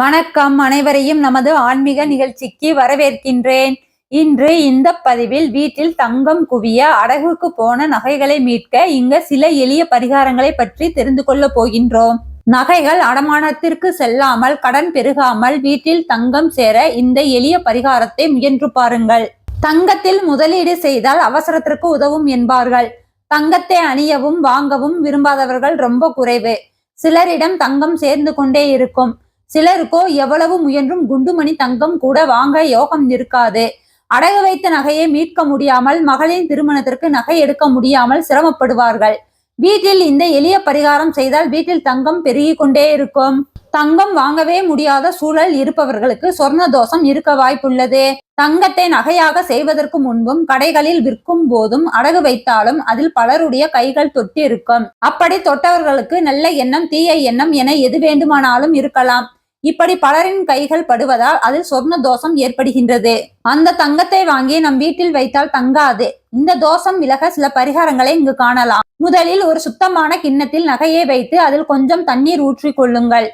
வணக்கம் அனைவரையும் நமது ஆன்மீக நிகழ்ச்சிக்கு வரவேற்கின்றேன். இன்று இந்த பதிவில் வீட்டில் தங்கம் குவிய அடகுக்கு போன நகைகளை மீட்க இங்க சில எளிய பரிகாரங்களை பற்றி தெரிந்து கொள்ள போகின்றோம். நகைகள் அடமானத்திற்கு செல்லாமல் கடன் பெருகாமல் வீட்டில் தங்கம் சேர இந்த எளிய பரிகாரத்தை முயன்று பாருங்கள். தங்கத்தில் முதலீடு செய்தால் அவசரத்திற்கு உதவும் என்பார்கள். தங்கத்தை அணியவும் வாங்கவும் விரும்பாதவர்கள் ரொம்ப குறைவு. சிலரிடம் தங்கம் சேர்ந்து கொண்டே இருக்கும். சிலருக்கோ எவ்வளவு முயன்றும் குண்டுமணி தங்கம் கூட வாங்க யோகம் இருக்காது. அடகு வைத்த நகையை மீட்க முடியாமல் மகளின் திருமணத்திற்கு நகை எடுக்க முடியாமல் சிரமப்படுவார்கள். வீட்டில் இந்த எளிய பரிகாரம் செய்தால் வீட்டில் தங்கம் பெருகி கொண்டே இருக்கும். தங்கம் வாங்கவே முடியாத சூழல் இருப்பவர்களுக்கு சொர்ண தோஷம் இருக்க வாய்ப்புள்ளது. தங்கத்தை நகையாக செய்வதற்கு முன்பும் கடைகளில் விற்கும் போதும் அடகு வைத்தாலும் அதில் பலருடைய கைகள் தொட்டு இருக்கும் அப்படி தொட்டவர்களுக்கு நல்ல எண்ணம் தீய எண்ணம் என எது வேண்டுமானாலும் இருக்கலாம். இப்படி பலரின் கைகள் படுவதால் அதில் சொர்ண தோஷம் ஏற்படுகின்றது. அந்த தங்கத்தை வாங்கி நம் வீட்டில் வைத்தால் தங்காது. இந்த தோஷம் விலக சில பரிகாரங்களை இங்கு காணலாம். முதலில் ஒரு சுத்தமான கிண்ணத்தில் நகையை வைத்து அதில் கொஞ்சம் தண்ணீர் ஊற்றிக் கொள்ளுங்கள்.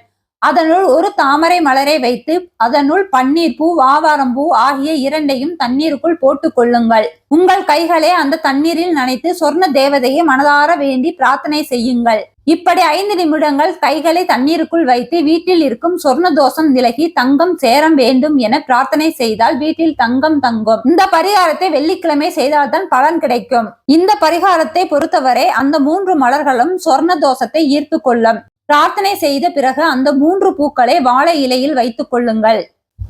அதனுள் ஒரு தாமரை மலரை வைத்து அதனுள் பன்னீர் பூ ஆவாரம் பூ ஆகிய இரண்டையும் தண்ணீருக்குள் போட்டுக் கொள்ளுங்கள். உங்கள் கைகளை அந்த தண்ணீரில் நனைத்து சொர்ண தேவதையை மனதார வேண்டி பிரார்த்தனை செய்யுங்கள். இப்படி ஐந்து நிமிடங்கள் கைகளை தண்ணீருக்குள் வைத்து வீட்டில் இருக்கும் சொர்ண தோஷம் விலகி தங்கம் சேரம் வேண்டும் என பிரார்த்தனை செய்தால் வீட்டில் தங்கம் தங்கும். இந்த பரிகாரத்தை வெள்ளிக்கிழமை செய்தால்தான் பலன் கிடைக்கும். இந்த பரிகாரத்தை பொறுத்தவரை அந்த மூன்று மலர்களும் சொர்ண தோஷத்தை ஈர்த்து கொள்ளும். பிரார்த்தனை செய்த பிறகு அந்த மூன்று பூக்களை வாழை இலையில் வைத்துக் கொள்ளுங்கள்.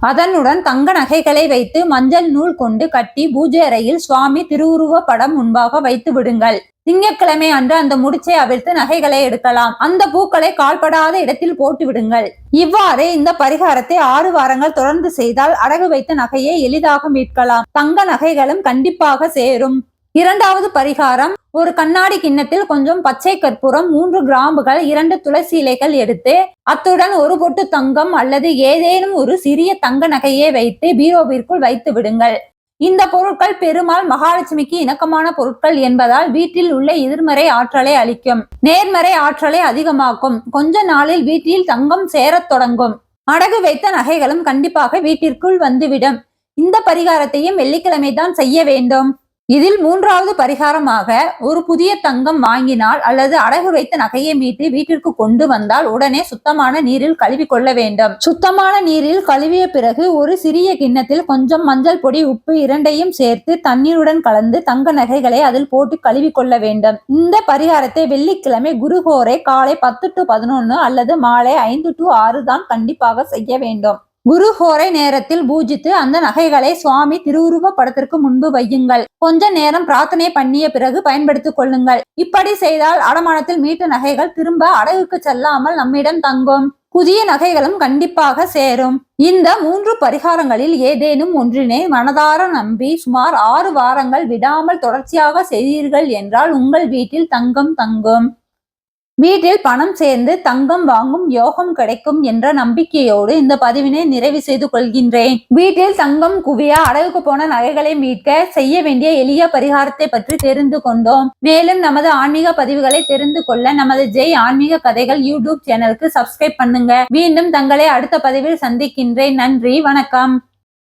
அதனுடன் தங்க நகைகளை வைத்து மஞ்சள் நூல் கொண்டு கட்டி பூஜை அறையில் சுவாமி திருவுருவ படம் முன்பாக வைத்து விடுங்கள். திங்கட்கிழமை அன்று அந்த முடிச்சை அவிழ்த்து நகைகளை எடுக்கலாம். அந்த பூக்களை கால்படாத இடத்தில் போட்டு விடுங்கள். இவ்வாறு இந்த பரிகாரத்தை ஆறு வாரங்கள் தொடர்ந்து செய்தால் அடகு வைத்த நகையை எளிதாக மீட்கலாம். தங்க நகைகளும் கண்டிப்பாக சேரும். இரண்டாவது பரிகாரம் ஒரு கண்ணாடி கிண்ணத்தில் கொஞ்சம் பச்சை கற்பூரம் மூன்று கிராம்புகள் இரண்டு துளசி இலைகள் எடுத்து அத்துடன் ஒரு பொட்டு தங்கம் அல்லது ஏதேனும் ஒரு சிறிய தங்க நகையை வைத்து பீரோவிற்குள் வைத்து விடுங்கள். இந்த பொருட்கள் பெருமாள் மகாலட்சுமிக்கு இணக்கமான பொருட்கள் என்பதால் வீட்டில் உள்ள எதிர்மறை ஆற்றலை அளிக்கும். நேர்மறை ஆற்றலை அதிகமாக்கும். கொஞ்ச நாளில் வீட்டில் தங்கம் சேரத் தொடங்கும். அடகு வைத்த நகைகளும் கண்டிப்பாக வீட்டிற்குள் வந்துவிடும். இந்த பரிகாரத்தையும் வெள்ளிக்கிழமை தான் செய்ய வேண்டும். இதில் மூன்றாவது பரிகாரமாக ஒரு புதிய தங்கம் வாங்கினால் அல்லது அடகு வைத்த நகையை மீட்டு வீட்டிற்கு கொண்டு வந்தால் உடனே சுத்தமான நீரில் கழுவி கொள்ள வேண்டும். சுத்தமான நீரில் கழுவிய பிறகு ஒரு சிறிய கிண்ணத்தில் கொஞ்சம் மஞ்சள் பொடி உப்பு இரண்டையும் சேர்த்து தண்ணீருடன் கலந்து தங்க நகைகளை அதில் போட்டு கழுவி கொள்ள வேண்டும். இந்த பரிகாரத்தை வெள்ளிக்கிழமை குருஹோரை காலை பத்து டு பதினொன்னு அல்லது மாலை ஐந்து டு ஆறு தான் கண்டிப்பாக செய்ய வேண்டும். குரு ஹோரை நேரத்தில் பூஜித்து அந்த நகைகளை சுவாமி திருவுருவ படத்திற்கு முன்பு வையுங்கள். கொஞ்ச நேரம் பிரார்த்தனை பண்ணிய பிறகு பயன்படுத்திக் கொள்ளுங்கள். இப்படி செய்தால் அடமானத்தில் மீட்ட நகைகள் திரும்ப அடகுக்கு செல்லாமல் நம்மிடம் தங்கும். புதிய நகைகளும் கண்டிப்பாக சேரும். இந்த மூன்று பரிகாரங்களில் ஏதேனும் ஒன்றினை மனதார நம்பி சுமார் ஆறு வாரங்கள் விடாமல் தொடர்ச்சியாக செய்தீர்கள் என்றால் உங்கள் வீட்டில் தங்கம் தங்கும். வீட்டில் பணம் சேர்ந்து தங்கம் வாங்கும் யோகம் கிடைக்கும் என்ற நம்பிக்கையோடு இந்த பதிவினை நிறைவு செய்து கொள்கின்றேன். வீட்டில் தங்கம் குவிய அடகுக்கு போன நகைகளை மீட்க செய்ய வேண்டிய எளிய பரிகாரத்தை பற்றி தெரிந்து கொண்டோம். மேலும் நமது ஆன்மீக பதிவுகளை தெரிந்து கொள்ள நமது ஜெய் ஆன்மீக கதைகள் யூடியூப் சேனலுக்கு சப்ஸ்கிரைப் பண்ணுங்க. மீண்டும் தங்களை அடுத்த பதிவில் சந்திக்கின்றேன். நன்றி வணக்கம்.